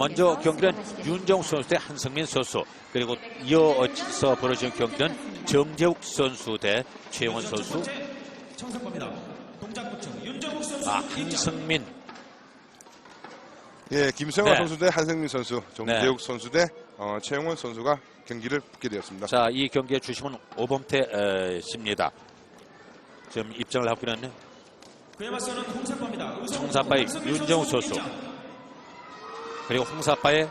먼저 경기는 윤정욱 선수 대 한성민 선수 그리고 이어서 벌어진 경기는 정재욱 선수 대 최영원 선수. 청사입니다. 동작 구청 윤정욱 선수 아 한성민. 예, 김성환 네. 선수 대 한승민 선수, 정재욱 선수 대 어, 최영원 선수가 경기를 붙게 되었습니다. 자 이 경기의 주심은 오범태 에, 씨입니다. 지금 입장을 하고 있는 청사파의 윤정욱 선수 그리고 홍사파의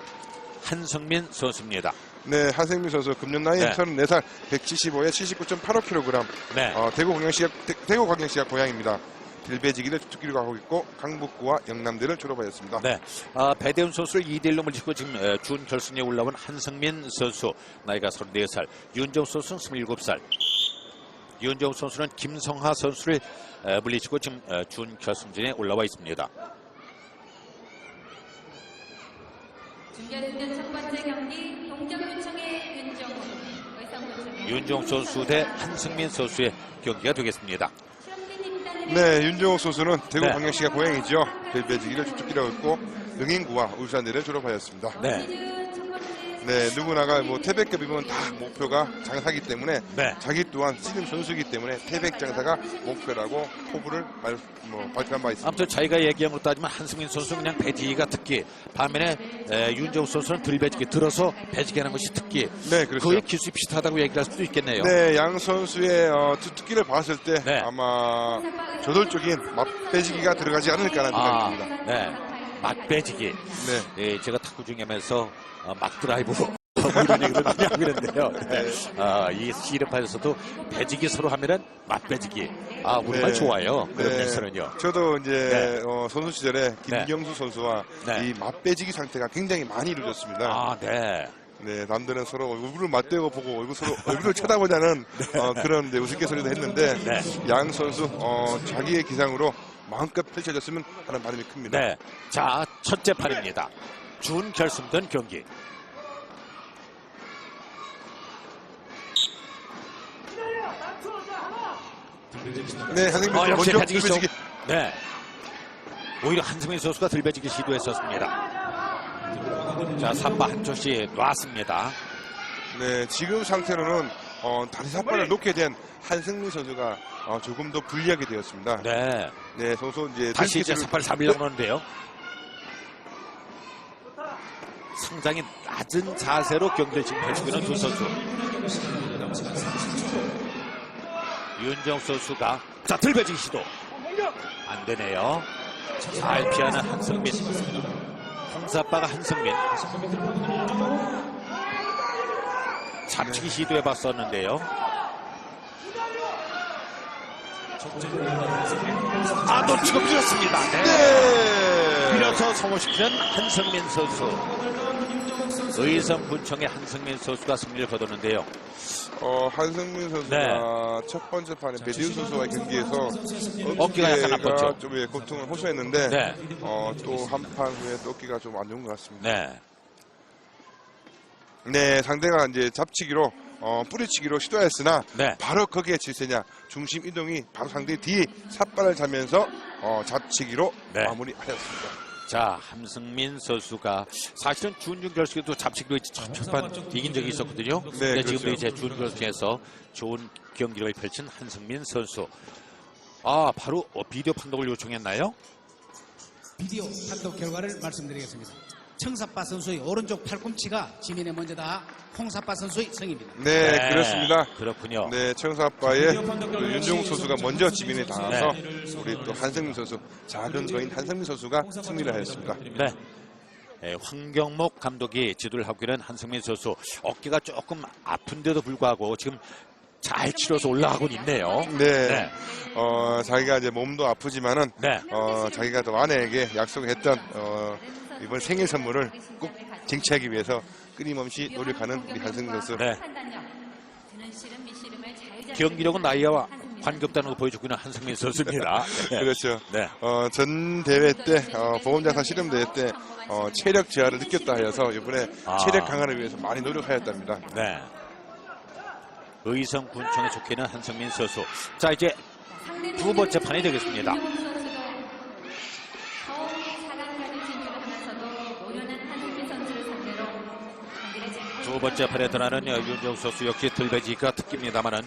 한성민 선수입니다 네, 한승민 선수 금년 나이 네. 34살, 175에 79.85kg. 네. 어, 대구 광역시가 대, 대구 광역시가 고향입니다. 길배지기를 주특기로 가고 있고 강북구와 영남대를 졸업하였습니다. 네, 아, 배대훈 선수를 2대1로 물리치고 지금 에, 준 결승에 올라온 한성민 선수 나이가 34살, 윤정우 선수는 27살. 윤정우 선수는 김성하 선수를 에, 물리치고 지금 에, 준 결승전에 올라와 있습니다. 준결승전 첫 번째 경기 동점구청의 윤정훈, 의성구청의 윤정우 선수 대 한승민 선수의 경기가 되겠습니다. 네, 윤정욱 선수는 대구 네. 광역시가 고향이죠. 길배지기를 주특기로 했고 영인구와 울산대를 졸업하였습니다. 네, 네, 누구나가 뭐 태백급이면 다 목표가 장사기 때문에 네. 자기 또한 씨름 선수이기 때문에 태백 장사가 목표라고 포부를 말, 뭐, 발표한 바 있습니다. 아무튼 자기가 얘기한 것로 따지면 한승민 선수 는 그냥 배지기가 특기, 반면에 에, 윤정우 선수는 들배지기 들어서 배지기 하는 것이 특기. 네, 그렇죠. 거의 기술이 비슷하다고 얘기할 수도 있겠네요. 네, 양 선수의 어, 투- 특기를 봤을 때 네. 아마 저돌적인 맞배지기가 들어가지 않을까라는 아, 생각이 듭니다. 네. 맛배지기. 네. 예, 제가 탁구 중하면서 어, 막 드라이브 뭐 이런 얘기를 많이 하고 그랬는데요. 네. 아, 이 씨름판에서도 배지기 서로 하면은 맛배지기. 아, 우리말 네. 좋아요. 그런 네. 면에서는요. 저도 이제 네. 어, 선수 시절에 김경수 선수와 네. 이 맞배지기 상태가 굉장히 많이 이루어졌습니다. 아, 네. 네, 남들은 서로 얼굴을 맞대고 보고 얼굴 서로 얼굴을 쳐다보자는 어, 그런 이제 우스갯소리도 했는데 네. 양 선수 어, 자기의 기상으로 마음껏 펼쳐졌으면 하는 바람이 큽니다. 네. 자, 첫째 판입니다. 준 결승전 경기. 네, 선생님 어, 역시 먼저 쪽. 들배지기. 네. 오히려 한승민 선수가 들배지기 시도했었습니다. 자, 삼바 한초씩 놨습니다. 네, 지금 상태로는 어, 다리 삿발을 놓게 된 한승민 선수가 어, 조금 더 불리하게 되었습니다. 네, 네. 선수 이제 다시 이제 삿발 잡으려고 하는데요. 상당히 낮은 자세로 경기를 지금 펼치고 있는 두 선수. 윤정 선수가 자 들배지기 시도 안 되네요. 잘 피하는 한승민. 홍사빠가 한승민. 잡치기 시도해 봤었는데요. 아 놓치고 밀었습니다. 네. 네. 밀어서 성공시키는 한승민 선수. 의성군청의 한승민 선수가 승리를 거뒀는데요. 어, 한승민 선수가 네. 첫 번째 판에 배지우 선수와의 경기에서 어깨가 약간 아팠죠. 좀 예, 고통을 호소했는데 네. 어, 또 한 판 후에 또 어깨가 좀 안 좋은 것 같습니다. 네. 네, 상대가 이제 잡치기로 어, 뿌리치기로 시도했으나 네. 바로 거기에 질세냐 중심 이동이 바로 상대 뒤 삿발을 자면서 어, 잡치기로 네. 마무리하였습니다. 자, 함승민 선수가 사실은 준중 결승에도 잡치기로 첫판 이긴 적이 있었거든요. 네, 근데 그렇죠. 지금도 이제 준 결승에서 좋은 경기를 펼친 한승민 선수. 아, 바로 어, 비디오 판독을 요청했나요? 비디오 판독 결과를 말씀드리겠습니다. 청사빠 선수의 오른쪽 팔꿈치가 지민의 먼저다. 홍사빠 선수의 승입니다. 네, 그렇습니다. 그렇군요. 네, 청사빠의 그 윤종욱 선수가 먼저 지민에 닿아서 네. 우리 또 한승민 선수, 작은 거인 한승민 선수가 승리를 하였습니다. 네. 예, 황경목 감독이 지도를 하고 있는 한승민 선수 어깨가 조금 아픈데도 불구하고 지금 잘 치러서 올라가고 있네요. 네. 네. 어, 자기가 이제 몸도 아프지만은 네. 어, 자기가 또 아내에게 약속했던 어, 이번 생일 선물을 꼭 쟁취하기 위해서 끊임없이 노력하는 우리 선수. 네. 미씨름을 잘 경기력은 나이와 관계없다는 걸 있는 한승민 선수입니다. 네. 그렇죠. 네. 어, 전 대회 때, 어, 보험자산 실험 대회 때, 어, 체력 저하를 느꼈다 하여서 이번에 아. 체력 강화를 위해서 많이 노력하였답니다. 네. 의성 군청에 속해 있는 한승민 선수. 자, 이제 두 번째 판이 되겠습니다. 19번째 판에 드나는 윤정수 수 역시 들배지가 특기입니다만은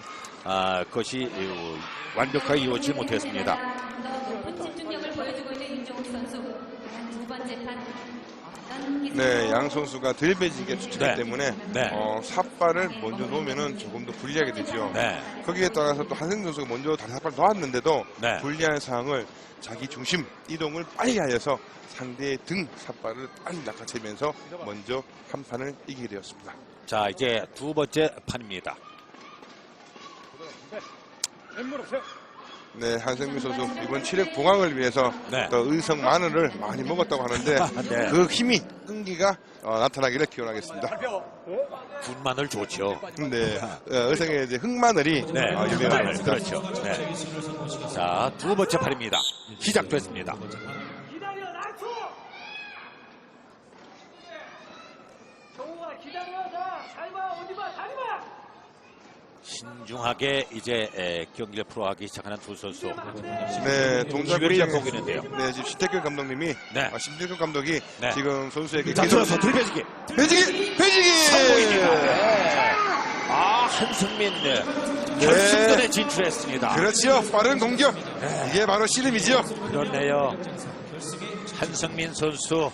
아, 그것이 완벽하게 이루어지지 못했습니다. 네, 양 선수가 들배지기에 추천이기 네. 때문에 네. 어, 삿발을 먼저 놓으면 조금 더 불리하게 되죠. 네. 거기에 따라서 또 한승 선수가 먼저 다시 삿발을 놓았는데도 네. 불리한 상황을 자기 중심 이동을 빨리 하여서 상대의 등 삿발을 빨리 낚아채면서 먼저 한 판을 이기게 되었습니다. 자, 이제 두 번째 판입니다. 네, 한승민 선수 이번 체력 보강을 위해서 네. 또 의성 마늘을 많이 먹었다고 하는데 네. 그 힘이 끈기가 어, 나타나기를 기원하겠습니다. 군마늘 좋죠. 네, 어, 의성의 이제 흑마늘이 네, 어, 군마늘 유명합니다. 그렇죠. 네. 자, 두 번째 판입니다. 시작됐습니다. 기다려 정우가 기다려 자잘봐 어디 봐 다리봐 신중하게 이제 에, 경기를 풀어가기 시작하는 두 선수. 네, 동작 기별이 구장에- 보이는데요. 네, 지금 신태규 감독님이 네. 아, 신태규 감독이 네. 지금 선수에게 자, 들어서 들배지기. 배지기, 배지기. 성공입니다. 네. 아, 한승민 네. 결승전에 진출했습니다. 그렇죠, 빠른 공격. 이게 바로 씨름이죠. 그렇네요. 한승민 선수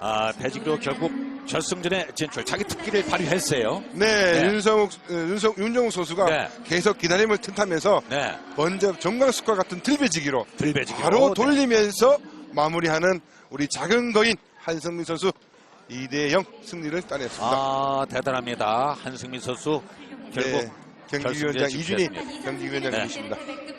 아, 배지기로 결국 결승전에 진출. 자기 특기를 발휘했어요. 네, 네. 윤성욱, 어, 윤성, 윤정욱 선수가 네. 계속 기다림을 틈타면서 네, 먼저 정강숙과 같은 들배지기로 들배지기로 바로 네. 돌리면서 마무리하는 우리 작은 거인 한성민 선수 2대 0 승리를 따냈습니다. 아, 대단합니다. 한승민 선수 결국 네, 경기위원장 이준희. 경기위원장님이십니다. 세계대회급